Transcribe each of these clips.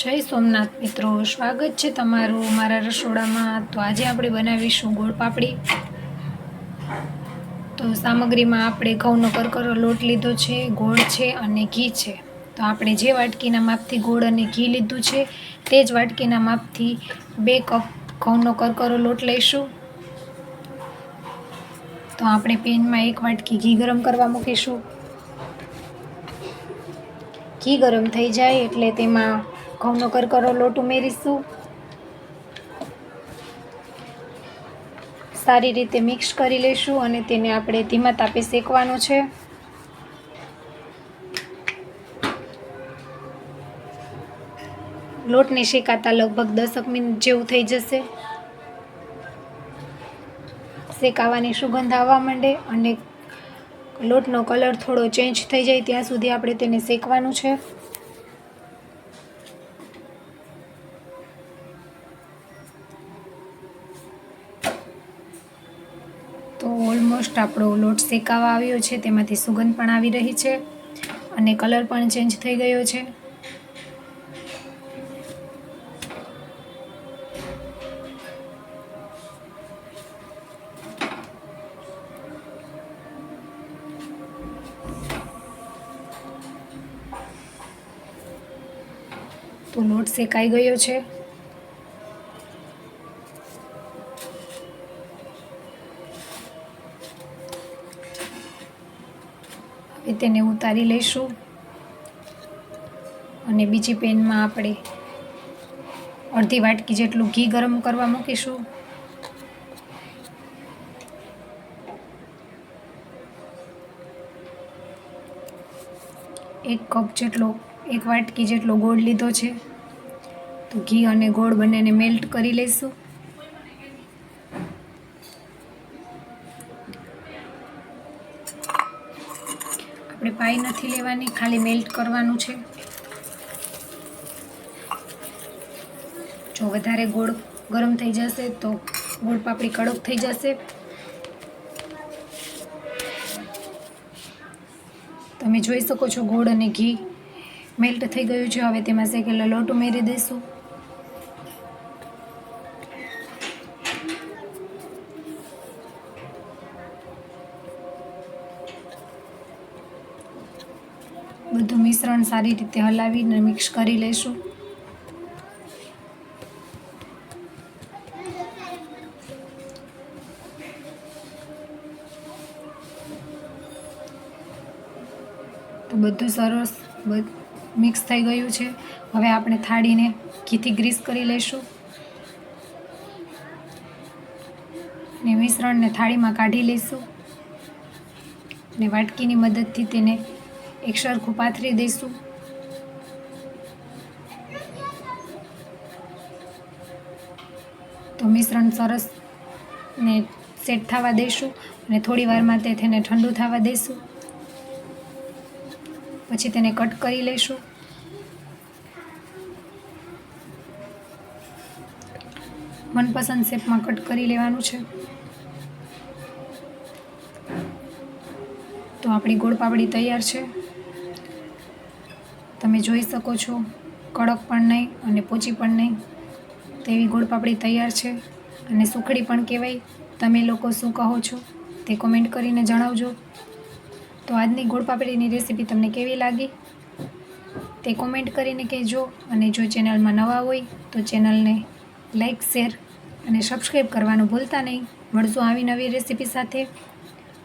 જય સોમનાથ મિત્રો, સ્વાગત છે તમારું મારા રસોડામાં. તો આજે આપણે બનાવીશું ગોળ પાપડી. તો સામગ્રીમાં આપણે ઘઉંનો કરકરો લોટ લીધો છે, ગોળ છે અને ઘી છે. તો આપણે જે વાટકીના માપથી ગોળ અને ઘી લીધું છે, તે જ વાટકીના માપથી બે કપ ઘઉંનો કરકરો લોટ લઈશું. તો આપણે પેનમાં એક વાટકી ઘી ગરમ કરવા મૂકીશું. ઘી ગરમ થઈ જાય એટલે તેમાં ઘઉંનો કરકરો લોટ ઉમેરીશું. સારી રીતે મિક્સ કરી લઈશું અને તેને આપણે ધીમા તાપે શેકવાનું છે. લોટને શેકાતા લગભગ દસક મિનિટ જેવું થઈ જશે. શેકાવાની સુગંધ આવવા માંડે અને લોટનો કલર થોડો ચેન્જ થઈ જાય ત્યાં સુધી આપણે તેને શેકવાનું છે. ઓલમોસ્ટ આપણો લોટ શેકાવા આવ્યો છે, તેમાંથી સુગંધ પણ આવી રહી છે અને કલર પણ ચેન્જ થઈ ગયો છે. તો લોટ શેકાઈ ગયો છે. હવે તેને ઉતારી લઈશું. અને બીજી પેનમાં આપણે અડધી વાટકી જેટલું ઘી ગરમ કરવા મૂકીશું. એક કપ જેટલો, એક વાટકી જેટલો ગોળ લીધો છે. તો ઘી અને ગોળ બંનેને મેલ્ટ કરી લઈશું. આપણે પાઈ નથી લેવાની, ખાલી મેલ્ટ કરવાનું છે. જો વધારે ગોળ ગરમ થઈ જશે તો ગોળ પાપડી કડક થઈ જશે. તમે જોઈ શકો છો ગોળ અને ઘી મેલ્ટ થઈ ગયું છે. હવે તેમાં શેકેલો લોટ ઉમેરી દઈશું. બધું મિશ્રણ સારી રીતે હલાવીને મિક્સ કરી લઈશું. તો બધું સરસ મિક્સ થઈ ગયું છે. હવે આપણે થાળીને ઘીથી ગ્રીસ કરી લઈશું. ને મિશ્રણને થાળીમાં કાઢી લઈશું. ને વાટકીની મદદથી તેને એક સરખું પાથરી દઈશું. તો મિશ્રણ સરસ ને સેટ થવા દઈશું અને થોડી વારમાં તે તેને ઠંડુ થવા દઈશું. પછી તેને કટ કરી લઈશું. મનપસંદ શેપમાં કટ કરી લેવાનું છે. તો આપણી ગોળપાપડી તૈયાર છે. તમે જોઈ શકો છો, કડક પણ નહીં અને પોચી પણ નહીં. તેવી ગોળપાપડી તૈયાર છે અને સુખડી પણ કહેવાય. તમે લોકો શું કહો છો તે કોમેન્ટ કરીને જણાવજો. તો આજની ગોળપાપડીની રેસીપી તમને કેવી લાગી? તે કોમેન્ટ કરીને કહેજો અને જો ચેનલમાં નવા હોય તો ચેનલને લાઇક શેર અને સબસ્ક્રાઈબ કરવાનું ભૂલતા નહીં. મળશું આવી નવી રેસીપી સાથે.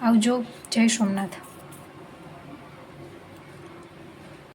આવજો, જય સોમનાથ.